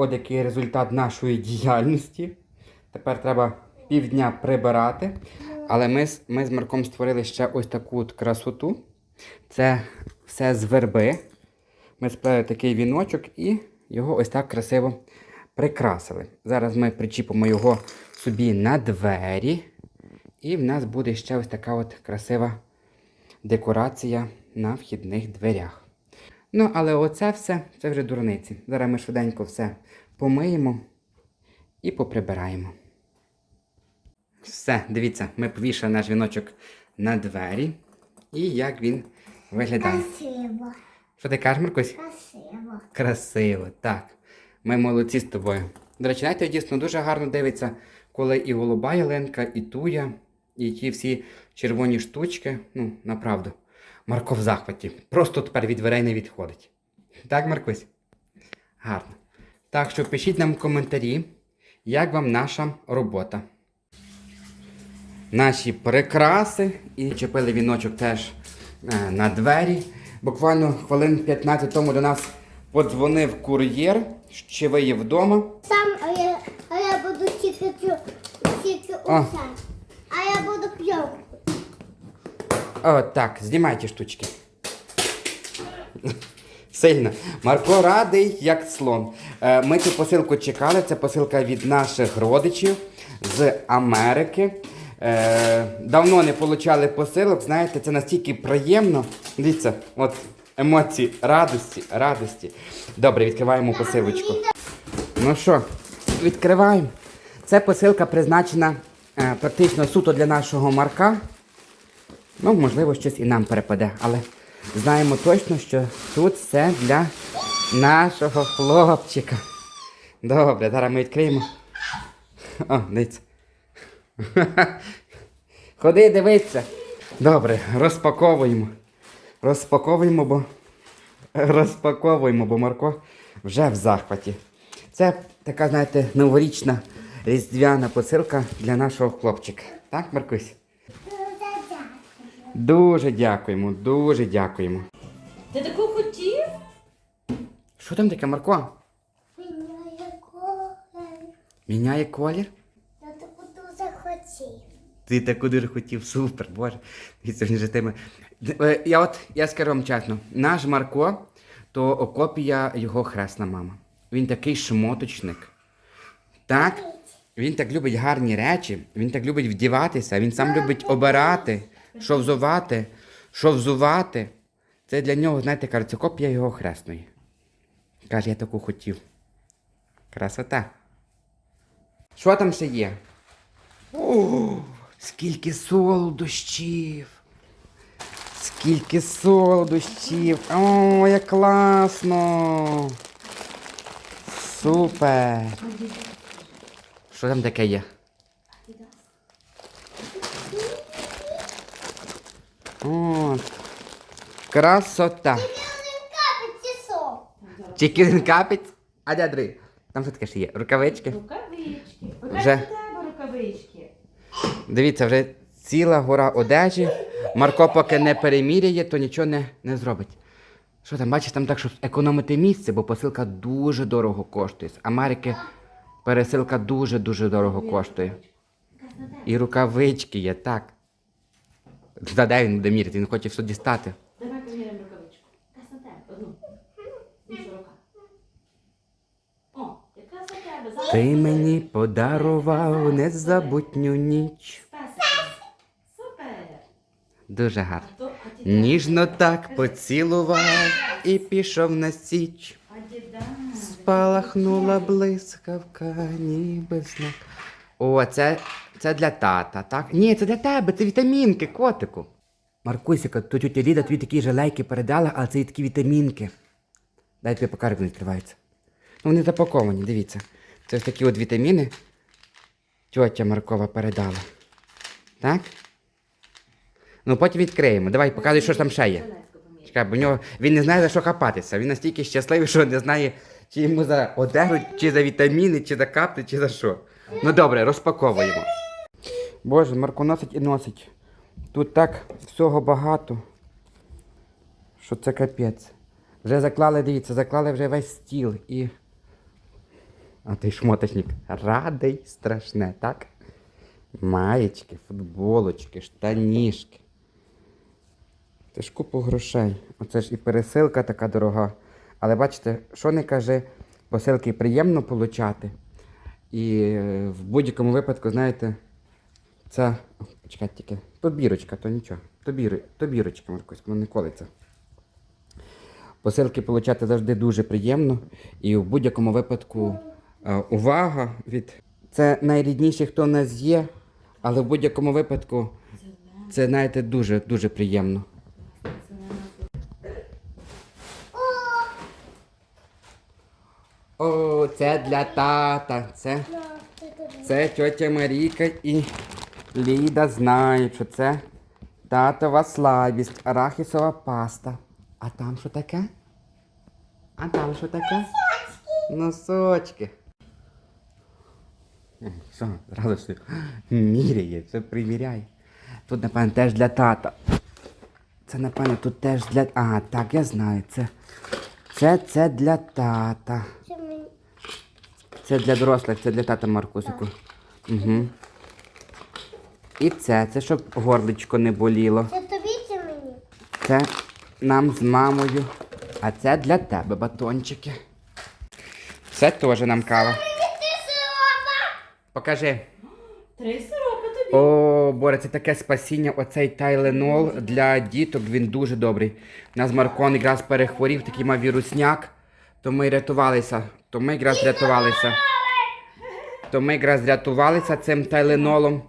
от який результат нашої діяльності. Тепер треба півдня прибирати. Але ми, ми з Марком створили ще ось таку от красоту. Це все з верби. Ми сплели такий віночок і його ось так красиво прикрасили. Зараз ми причіпимо його собі на двері. І в нас буде ще ось така от красива декорація на вхідних дверях. Ну, але оце все це вже дурниці. Зараз ми швиденько все помиємо і поприбираємо. Все, дивіться, ми повішали наш віночок на двері. І як він виглядає. Красиво, Що ти кажеш, Маркусь? красиво. Красиво, так. Ми молодці з тобою. До речі, знаєте, дійсно дуже гарно дивиться, коли і голуба ялинка, і туя, і ті всі червоні штучки. Ну, направду. Марко в захваті. Просто тепер від дверей не відходить. Так, Маркусь? Гарно. Так що пишіть нам в коментарі, як вам наша робота. Наші прикраси і чепили віночок теж е, на двері. Буквально хвилин 15 тому до нас подзвонив кур'єр, чи ви є вдома. Сам, а я, а я буду тільки усе. А я буду п'янку. О, так, знімайте штучки. Сильно. Марко радий, як слон. Е, Ми цю посилку чекали. Це посилка від наших родичів з Америки. Е, Давно не получали посилок. Знаєте, це настільки приємно. Дивіться, от емоції радості, радості. Добре, відкриваємо посилочку. Ну що, відкриваємо. Це посилка призначена е, практично суто для нашого Марка. Ну, можливо, щось і нам перепаде, але знаємо точно, що тут все для нашого хлопчика. Добре, зараз ми відкриємо. О, дивіться. Ходи, дивися. Добре, розпаковуємо. Розпаковуємо, бо. Розпаковуємо, бо Марко вже в захваті. Це така, знаєте, новорічна різдвяна посилка для нашого хлопчика. Так, Маркусь? Дуже дякуємо, дуже дякуємо. Ти таку хотів? Що там таке, Марко? Міняє колір. Міняє колір? Я таку дуже хотів. Ти таку дуже хотів, супер, боже. Дивіться, же тими. Е, Я от я скажу вам чесно, наш Марко то копія його хресна мама. Він такий шмоточник. Так? Він так любить гарні речі, він так любить вдіватися, він сам любить обирати, що взувати, що взувати. Це для нього, знаєте, каже, це копія його хресної. Каже, я таку хотів. Красота. Що там ще є? О, скільки солодощів. Скільки солодощів. О, як класно. Супер. Що там таке є? О, красота. Тільки один капець, а де другий? Там що таке ще є? Рукавички. Рукавички. Вже. тебе рукавички. Дивіться, вже ціла гора одежі. Марко поки не переміряє, то нічого не, не зробить. Що там, бачиш, там так, щоб економити місце, бо посилка дуже дорого коштує. З Америки пересилка дуже-дуже дорого коштує. І рукавички є, так. Та де він буде міряти? Він хоче все дістати. Давай поміряємо рукавичку. Якраз на тебе. Одну. Інша рука. О, якраз на тебе. Зараз Ти мені подарував незабутню ніч. Песик. Супер. Дуже гарно. А то, а ті Ніжно так поцілував і пішов на січ. А діда. Спалахнула блискавка, ніби знак. О, це, це для тата, так? Ні, це для тебе, це вітамінки, котику. Маркусіка, то тетя Ліда тобі такі жалейки передала, а це і такі вітамінки. Дай тобі покажу, як вони відкриваються. Ну, вони запаковані, дивіться. Це ось такі от вітаміни. Тьотя Маркова передала. Так? Ну, потім відкриємо. Давай, показуй, що ж там ще є. Чекай, бо нього він не знає за що хапатися. Він настільки щасливий, що не знає, чи йому за одежу, чи за вітаміни, чи за капти, чи за що. Ну добре, розпаковуємо. Боже, Марко носить і носить. Тут так всього багато, що це капець. Вже заклали, дивіться, заклали вже весь стіл і. А той шмоточник радий страшне, так? Маєчки, футболочки, штанішки. Це ж купу грошей. Оце ж і пересилка така дорога. Але бачите, що не кажи, посилки приємно получати. І е, в будь-якому випадку, знаєте, це. О, Почекайте тільки. То то нічого. То, бір... Маркусь, воно не колиться. Посилки получати завжди дуже приємно. І в будь-якому випадку е, увага від. Це найрідніші, хто в нас є, але в будь-якому випадку це, знаєте, дуже дуже приємно. О, це для тата. Це, це тьотя Марійка і Ліда знають, що це татова слабість, арахісова паста. А там що таке? А там що таке? Носочки. Ой, зразу все міряє, все приміряє. Тут, напевно, теж для тата. Це, напевно, тут теж для. А, так, я знаю. Це, це, це для тата. Це. Це для дорослих, це для тата Маркусику. Угу. І це, це щоб горличко не боліло. Це тобі чи мені? Це нам з мамою. А це для тебе батончики. Це теж нам кава. Покажи. Три сиропи тобі. О, Боре, це таке спасіння. Оцей тайленол для діток, він дуже добрий. У нас Маркон якраз перехворів, такий мав вірусняк, то ми рятувалися. То ми якраз рятувалися. То ми якраз рятувалися цим тайленолом.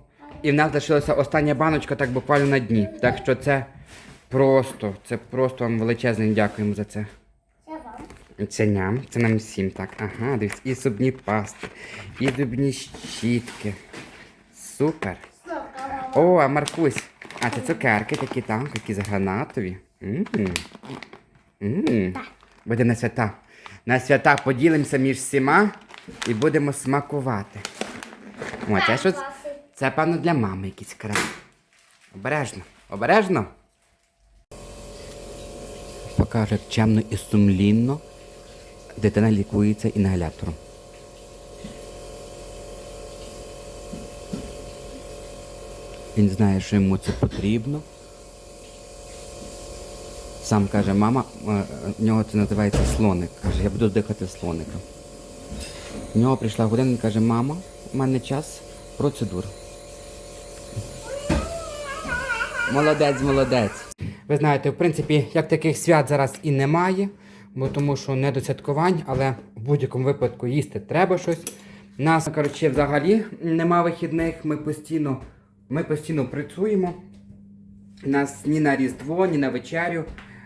І в нас лишилася остання баночка так буквально на дні. Так що це просто, це просто вам величезне дякуємо за це. Це ням, це нам всім так. Ага, дивись, і зубні пасти, і зубні щітки. Супер. О, а Маркусь, а це цукерки такі там, такі загранатові. М. М. Буде на свята. На свята поділимося між всіма і будемо смакувати. О, це щось. Це, певно, для мами якийсь крем. Обережно, обережно. Покаже чемно і сумлінно. Дитина лікується інгалятором. Він знає, що йому це потрібно. Сам каже, мама, е, в нього це називається слоник. Каже, я буду дихати слоником. В нього прийшла година, він каже, мама, у мене час процедур. Молодець, молодець. Ви знаєте, в принципі, як таких свят зараз і немає, бо тому що не до святкувань, але в будь-якому випадку їсти треба щось. Нас, коротше, взагалі нема вихідних, ми постійно, ми постійно працюємо. Нас ні на Різдво, ні на вечерю.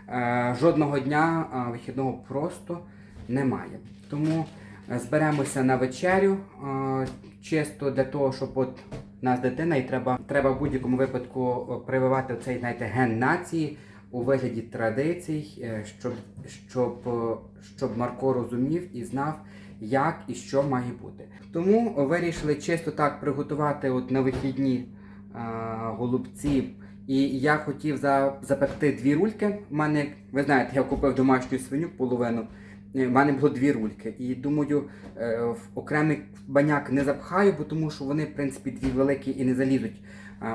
е, жодного дня е, вихідного просто немає. Тому зберемося на вечерю е, чисто для того, щоб от нас дитина, і треба, треба в будь-якому випадку е, прививати цей знаєте, ген нації у вигляді традицій, е, щоб, щоб, е, щоб Марко розумів і знав, як і що має бути. Тому вирішили чисто так приготувати от на вихідні голубці. І я хотів за, запекти дві рульки. У мене, ви знаєте, я купив домашню свиню половину. У мене було дві рульки. І думаю, е, в окремий баняк не запхаю, бо тому що вони, в принципі, дві великі і не залізуть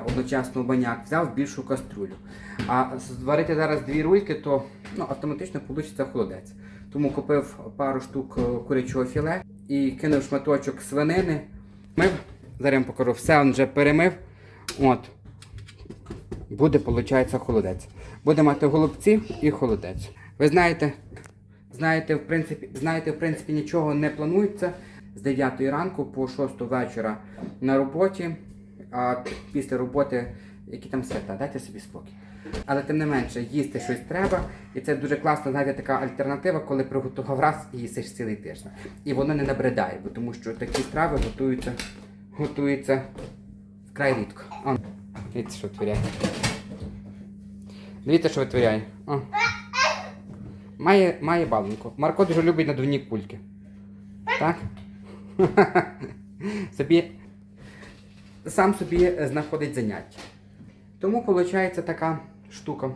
одночасно в баняк. Взяв більшу каструлю. А зварити зараз дві рульки, то ну, автоматично вийде холодець. Тому купив пару штук е, курячого філе і кинув шматочок свинини. Мив, зараз покажу, все він вже перемив. От. Буде, виходить, холодець. Буде мати голубці і холодець. Ви знаєте, знаєте, в принципі, знаєте, в принципі, нічого не планується з 9 ранку по 6 вечора на роботі, а після роботи, які там свята, дайте собі спокій. Але тим не менше, їсти щось треба, і це дуже класна, знаєте, така альтернатива, коли приготував раз і їсиш цілий тиждень. І воно не набридає, бо тому що такі страви готуються, готуються вкрай рідко. О, дивіться, що витворяє. Дивіться, що витворяє. О. Має, має балонку. Марко дуже любить надувні кульки. Так? собі, сам собі знаходить заняття. Тому виходить така штука.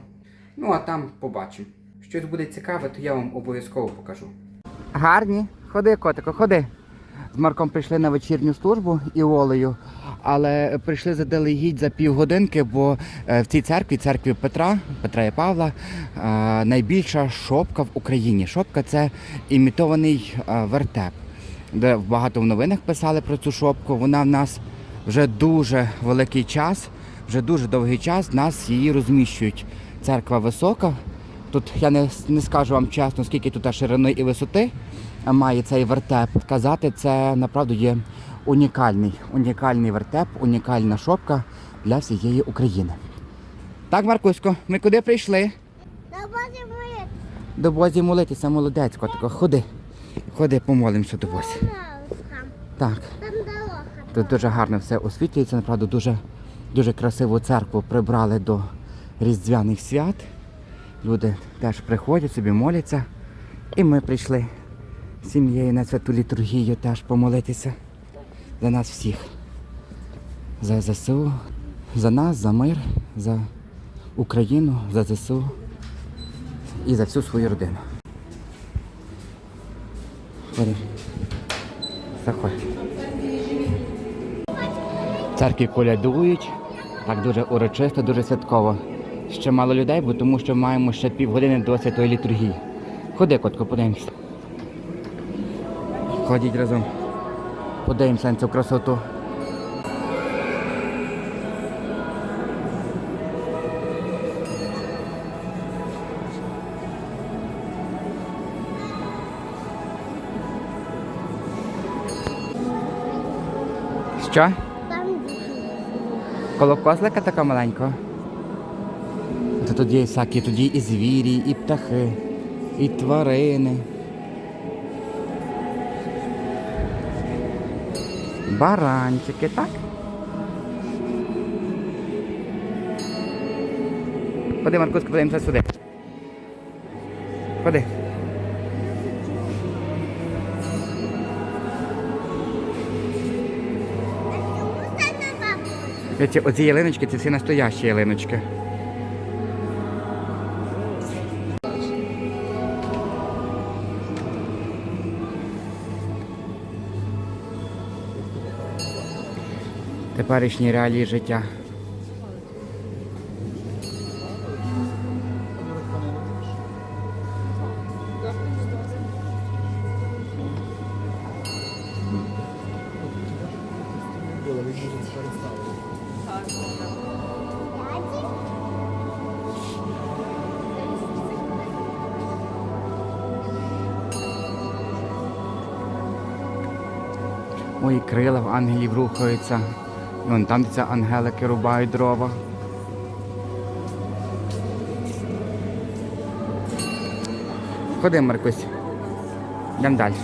Ну, а там побачимо. Щось буде цікаве, то я вам обов'язково покажу. Гарні, ходи, котику, ходи. З Марком прийшли на вечірню службу і Олею, але прийшли заделегідь за півгодинки, бо е, в цій церкві, церкві Петра, Петра і Павла, е, найбільша шопка в Україні. Шопка це імітований е, вертеп, де багато в новинах писали про цю шопку. Вона в нас вже дуже великий час, вже дуже довгий час нас її розміщують. Церква висока. Тут я не, не скажу вам чесно, скільки тут ширини і висоти має цей вертеп. Казати, це направду є унікальний, унікальний вертеп, унікальна шопка для всієї України. Так, Маркусько, ми куди прийшли? На базі моє До Бозі молитися, молодець, котико. Ходи. Ходи, помолимося до Бозі. Так. Тут дуже гарно все освітлюється, направду дуже, дуже красиву церкву прибрали до Різдвяних свят. Люди теж приходять, собі моляться. І ми прийшли сім'єю на святу літургію теж помолитися за нас всіх. За ЗСУ, за нас, за мир, за Україну, за ЗСУ і за всю свою родину. Ходи. Заходь. Церкві колядують, так дуже урочисто, дуже святково. Ще мало людей, бо тому що маємо ще півгодини до святої літургії. Ходи, котко, подивимося. Ходіть разом. Подивимося на цю красоту. Що? Коло козлика така маленька. Тут є всякі, тоді і звірі, і птахи, і тварини. Баранчики, так? Ходи, Маркусько, подивимося сюди. Ходи. Оці ялиночки, це всі настоящі ялиночки. Теперішні реалії життя. Ой, крила в ангелів рухаються. Вон там ці ангелики рубають дрова. Ходи, Маркусь. Йдемо далі.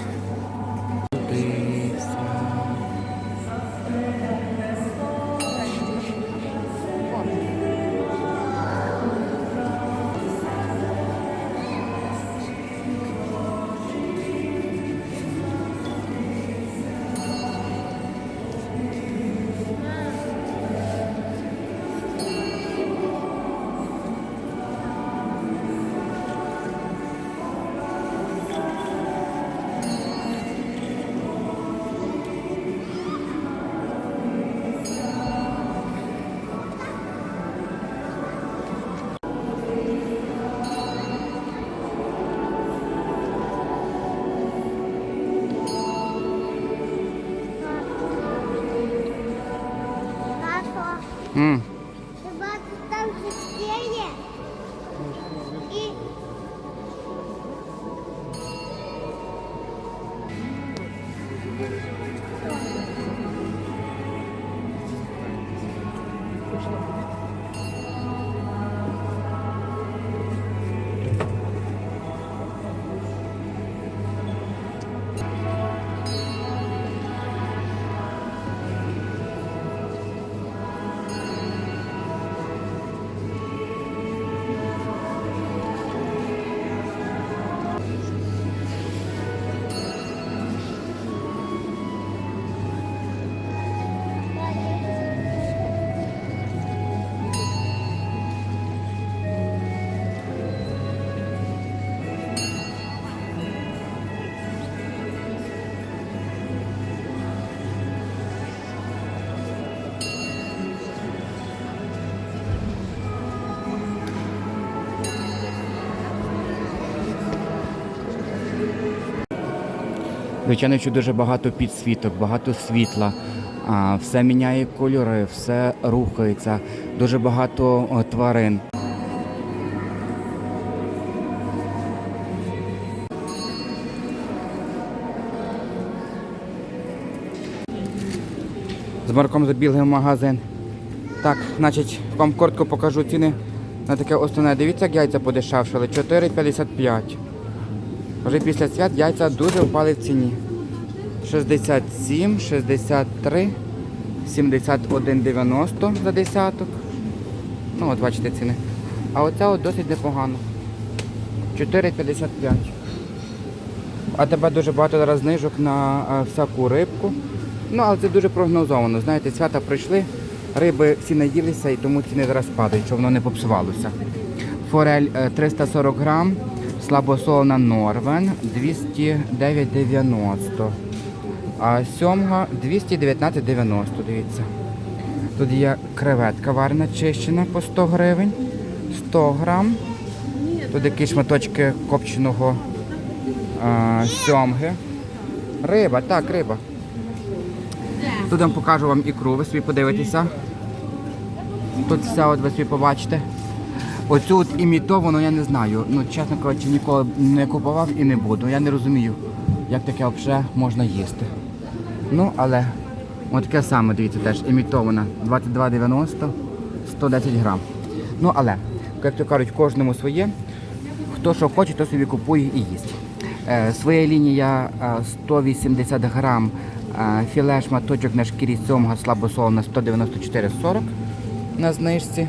Звичайно, що дуже багато підсвіток, багато світла. А, все міняє кольори, все рухається, дуже багато тварин. З Марком забігли в магазин. Так, значить, вам коротко покажу ціни на таке основне. Дивіться, як яйця подешевшали. 4,55. Вже після свят яйця дуже впали в ціні. 67, 63, 71,90 за десяток. Ну, от бачите ціни. А оця от досить непогано. 4,55. А тебе дуже багато зараз знижок на е, всяку рибку. Ну, але це дуже прогнозовано. Знаєте, свята пройшли, риби всі наїлися і тому ціни зараз падають, щоб воно не попсувалося. Форель е, 340 грам, слабосолена Норвен 209,90. А сьомга 219,90, дивіться. Тут є креветка варена чищена по 100 гривень, 100 грам. Тут якісь шматочки копченого а, сьомги. Риба, так, риба. Тут я вам покажу вам ікру, ви собі подивитеся. Тут все от ви собі побачите. Оцю от імітовану я не знаю. Ну, чесно кажучи, ніколи не купував і не буду. Я не розумію, як таке взагалі можна їсти. Ну, але таке саме, дивіться, теж імітована. 22,90, 110 грам. Ну, але, як то кажуть, кожному своє. Хто що хоче, то собі купує і їсть. Е, своя лінія е, 180 грам е, філе шматочок на шкірі сьомга слабосолена 194,40 на знижці.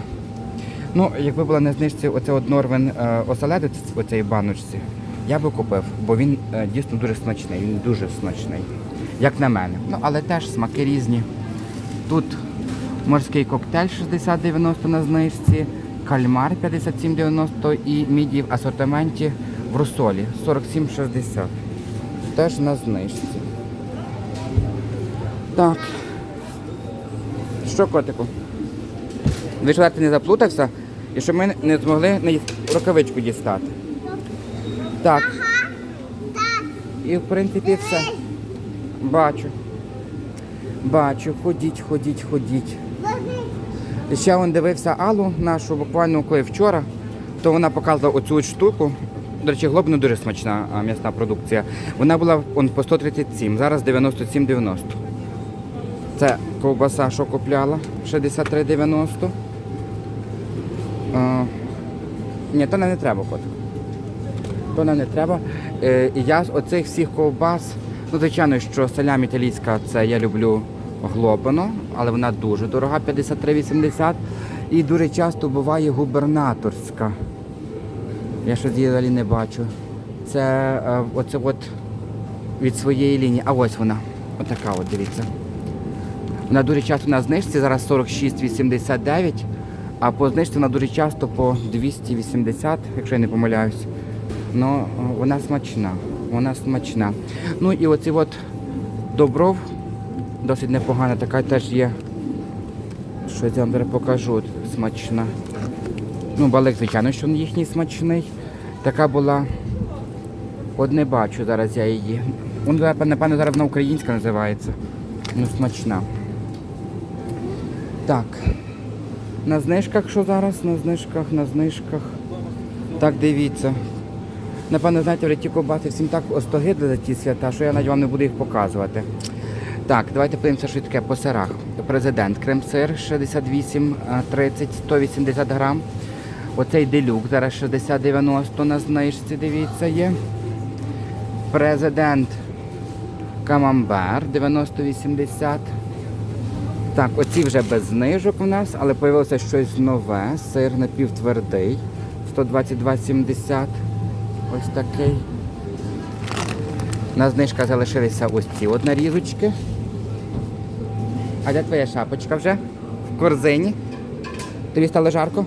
Ну, якби була на знижці оце от Норвен е, оселедець у цій баночці, я би купив, бо він е, дійсно дуже смачний, він дуже смачний, як на мене. Ну, але теж смаки різні. Тут морський коктейль 60-90 на знижці, кальмар 57,90 і міді в асортименті в розсолі 47,60. Теж на знижці. Так. Що, котику? Ви ти не заплутався і що ми не змогли рукавичку дістати. Так. І в принципі все. Бачу. Бачу, ходіть, ходіть, ходіть. І ще він дивився Аллу нашу буквально коли вчора, то вона показувала оцю штуку. До речі, глобно дуже смачна м'ясна продукція. Вона була он, по 137, зараз 97,90. Це ковбаса, що купляла, 63,90. А, ні, то нам не треба, кот. То нам не треба. Е, і я з оцих всіх ковбас, ну, звичайно, що салям італійська, це я люблю глобано, але вона дуже дорога, 53,80. І дуже часто буває губернаторська. Я щось її взагалі не бачу. Це е, оце от від своєї лінії. А ось вона. Отака от, дивіться. Вона дуже часто на знижці, зараз 46,89, а по знижці вона дуже часто по 280, якщо я не помиляюсь. Ну, вона смачна. Вона смачна. Ну і оці от добров досить непогана, така теж є. Щось я вам зараз покажу. Смачна. Ну, балик, звичайно, що їхній смачний. Така була. От не бачу зараз я її. Вона, напевно, зараз вона українська називається. Ну, смачна. Так. На знижках що зараз? На знижках, на знижках. Так, дивіться. Напевно, знаєте, ті ковбаси всім так остогидли за ті свята, що я навіть вам не буду їх показувати. Так, давайте подивимося, що таке по сирах. Президент крем-сир 68, а, 30, 180 грам. Оцей делюк зараз 60-90 на знижці, дивіться, є. Президент камамбер 90-80. Так, оці вже без знижок у нас, але появилося щось нове. Сир напівтвердий. 122,70. Ось такий. На знижках залишилися ось ці от нарізочки. А де твоя шапочка вже? В корзині. Тобі стало жарко?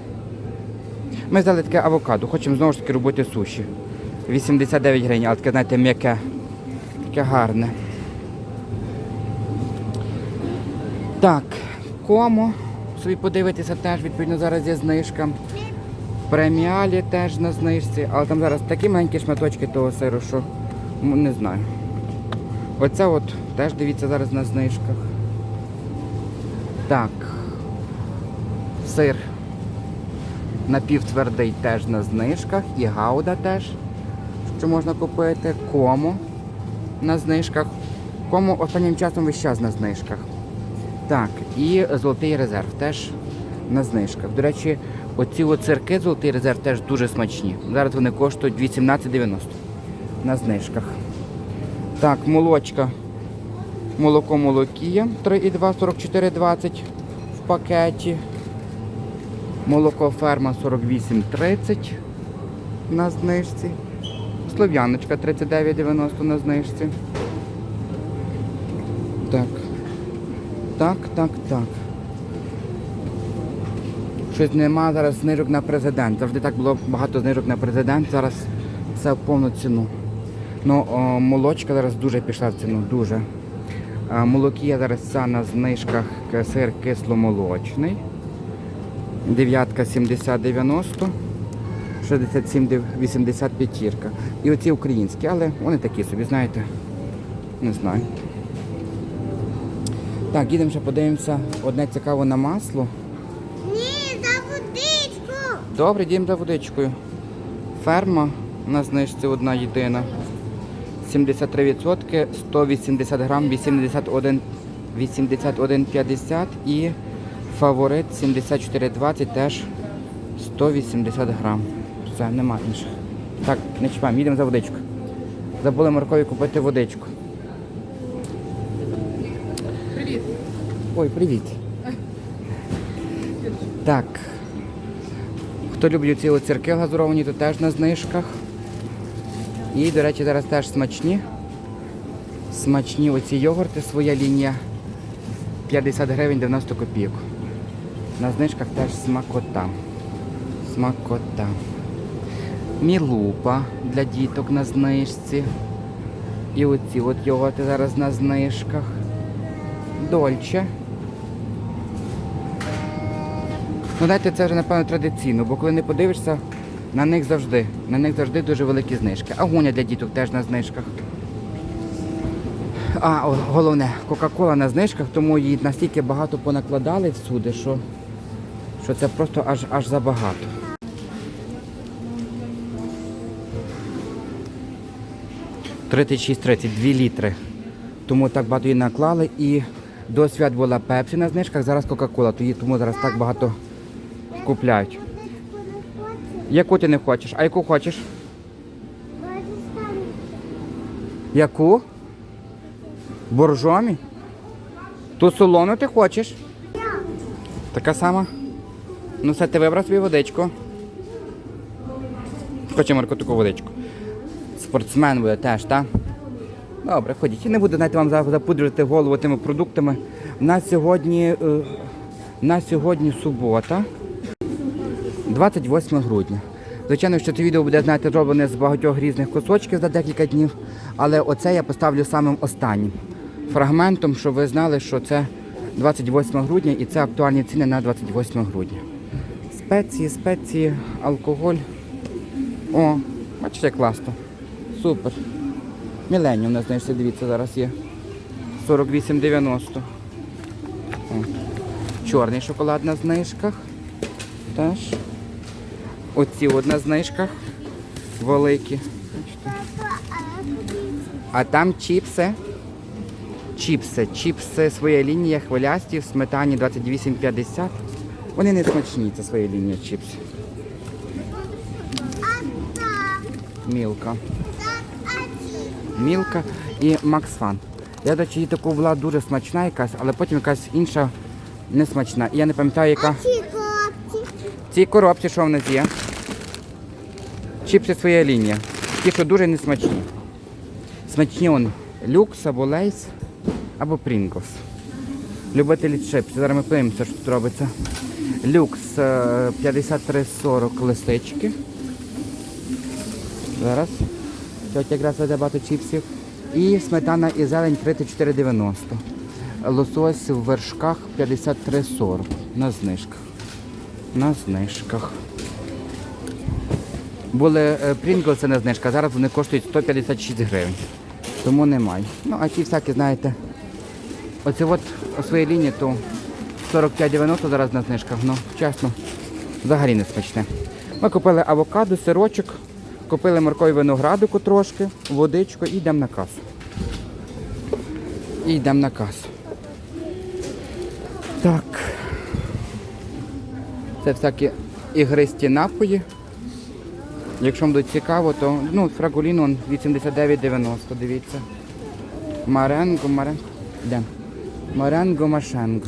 Ми взяли таке авокадо, хочемо знову ж таки робити суші. 89 гривень, але таке, знаєте, м'яке. Таке гарне. Так, комо. Собі подивитися теж, відповідно, зараз є знижка. Преміалі теж на знижці, але там зараз такі маленькі шматочки того сиру, що не знаю. Оце от теж дивіться зараз на знижках. Так. Сир напівтвердий теж на знижках. І гауда теж, що можна купити. Кому на знижках. Кому останнім часом весь час на знижках. Так, і золотий резерв теж на знижках. До речі, оці от сирки золотий резерв теж дуже смачні. Зараз вони коштують 18,90 на знижках. Так, молочка. Молоко молокія 3,2 44,20 в пакеті. Молоко ферма 48,30 на знижці. Слов'яночка 39,90 на знижці. Так. Так, так, так. Щось нема зараз знижок на президент. Завжди так було багато знижок на президент. Зараз все в повну ціну. Ну, молочка зараз дуже пішла в ціну, дуже. А, молокія зараз вся на знижках сир кисломолочний. Дев'ятка 70-90, 67-80 п'ятірка. І оці українські, але вони такі собі, знаєте. Не знаю. Так, їдемо ще подивимося одне цікаво на масло. Ні, за водичку. Добре, йдемо за водичкою. Ферма на знижці одна єдина. 73%, 180 грам, 81, 81,50 і фаворит 74,20 теж 180 грам. Все, нема інших. Так, не чіпаємо, їдемо за водичкою. Забули Маркові купити водичку. Ой, привіт. Так. Хто любить ці оцірки глазуровані, то теж на знижках. І, до речі, зараз теж смачні. Смачні оці йогурти, своя лінія. 50 гривень 90 копійок. На знижках теж смакота. Смакота. Мілупа для діток на знижці. І оці от йогурти зараз на знижках. Дольче. Ну, знаєте, це вже, напевно, традиційно, бо коли не подивишся, на них завжди, на них завжди дуже великі знижки. Агуня для діток теж на знижках. А, головне, Кока-Кола на знижках, тому її настільки багато понакладали всюди, що, що це просто аж, аж забагато. Тридцять шість 2 літри. Тому так багато її наклали і до свят була Пепсі на знижках, зараз Кока-Кола, тому зараз так багато купляють. Яку ти не хочеш? А яку хочеш? Яку? Боржомі? Ту солону ти хочеш? Така сама? Ну все, ти вибрав собі водичку. Хоче Марко таку водичку. Спортсмен буде теж, так? Добре, ходіть. Я не буду знаєте, вам за- запудрювати голову тими продуктами. У нас сьогодні, е, у нас сьогодні субота, 28 грудня. Звичайно, що це відео буде, знаєте, зроблене з багатьох різних кусочків за декілька днів, але оце я поставлю самим останнім фрагментом, щоб ви знали, що це 28 грудня і це актуальні ціни на 28 грудня. Спеції, спеції, алкоголь. О, бачите, класно. Супер. Міленіум, не знаєш, дивіться, зараз є. 48,90. Чорний шоколад на знижках. Теж. Оці от на знижках. Великі. А там чіпси. Чіпси. Чіпси своя лінія хвилясті в сметані 28,50. Вони не смачні, це своя лінія чіпсів. Мілка. Мілка і Макс Фан. Я, до речі, її таку була дуже смачна якась, але потім якась інша не смачна. Я не пам'ятаю, яка. Ці коробці що в нас є? Чіпси своя лінія. Ті, що дуже не смачні. Он люкс або лейс, або Прінглс. Любителі чипсів. Зараз ми подивимося, що тут робиться. Люкс е, 53,40 листички. Зараз. Сьогодні якраз веде багато чіпсів. І сметана і зелень 34,90. Лосось в вершках 53,40 на знижках. На знижках. Були е, Прінглси на знижках, зараз вони коштують 156 гривень. Тому немає. Ну, а ті всякі, знаєте, оце от у своїй лінії, то 45,90 зараз на знижках. Ну, чесно, взагалі не смачне. Ми купили авокадо, сирочок, купили моркові виноградику трошки, водичку і йдемо на касу. І йдемо на касу. Так. Це всякі ігристі напої. Якщо вам буде цікаво, то ну, фрагулін он 89,90, дивіться. Маренго, маренго. Де? Маренго, машенго.